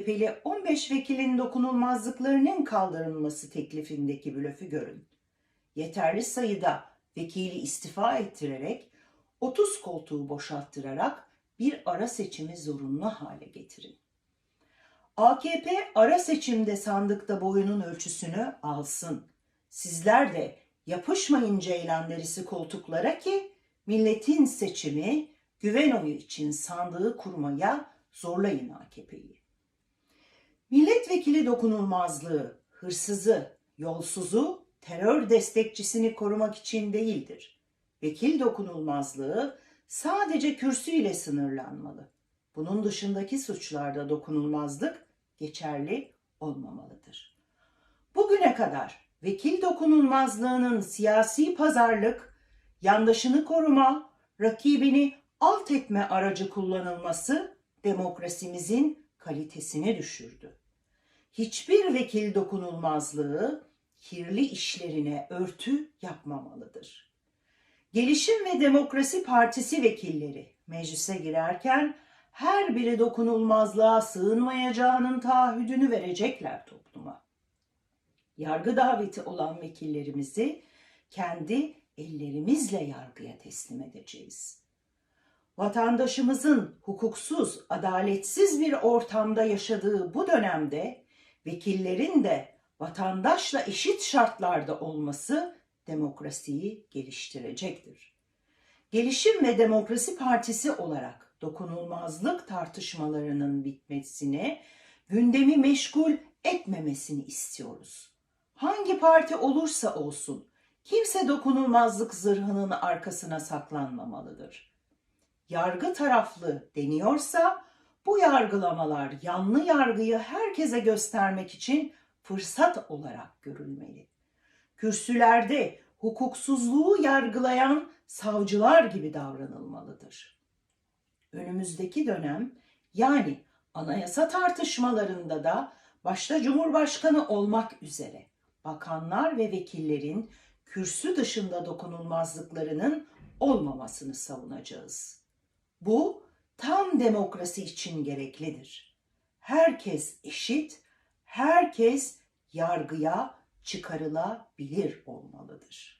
AKP'li 15 vekilin dokunulmazlıklarının kaldırılması teklifindeki blöfü görün. Yeterli sayıda vekili istifa ettirerek 30 koltuğu boşalttırarak bir ara seçimi zorunlu hale getirin. AKP ara seçimde sandıkta boyunun ölçüsünü alsın. Sizler de yapışmayın ceylan derisi koltuklara ki milletin seçimi güven oyu için sandığı kurmaya zorlayın AKP'yi. Milletvekili dokunulmazlığı, hırsızı, yolsuzu, terör destekçisini korumak için değildir. Vekil dokunulmazlığı sadece kürsüyle sınırlanmalı. Bunun dışındaki suçlarda dokunulmazlık geçerli olmamalıdır. Bugüne kadar vekil dokunulmazlığının siyasi pazarlık, yandaşını koruma, rakibini alt etme aracı kullanılması demokrasimizin kalitesini düşürdü. Hiçbir vekil dokunulmazlığı kirli işlerine örtü yapmamalıdır. Gelişim ve Demokrasi Partisi vekilleri meclise girerken her biri dokunulmazlığa sığınmayacağının taahhüdünü verecekler topluma. Yargı daveti olan vekillerimizi kendi ellerimizle yargıya teslim edeceğiz. Vatandaşımızın hukuksuz, adaletsiz bir ortamda yaşadığı bu dönemde vekillerin de vatandaşla eşit şartlarda olması demokrasiyi geliştirecektir. Gelişim ve Demokrasi Partisi olarak dokunulmazlık tartışmalarının bitmesini, gündemi meşgul etmemesini istiyoruz. Hangi parti olursa olsun kimse dokunulmazlık zırhının arkasına saklanmamalıdır. Yargı taraflı deniyorsa bu yargılamalar yanlı yargıyı herkese göstermek için fırsat olarak görülmeli. Kürsülerde hukuksuzluğu yargılayan savcılar gibi davranılmalıdır. Önümüzdeki dönem yani anayasa tartışmalarında da başta Cumhurbaşkanı olmak üzere bakanlar ve vekillerin kürsü dışında dokunulmazlıklarının olmamasını savunacağız. Bu tam demokrasi için gereklidir. Herkes eşit, herkes yargıya çıkarılabilir olmalıdır.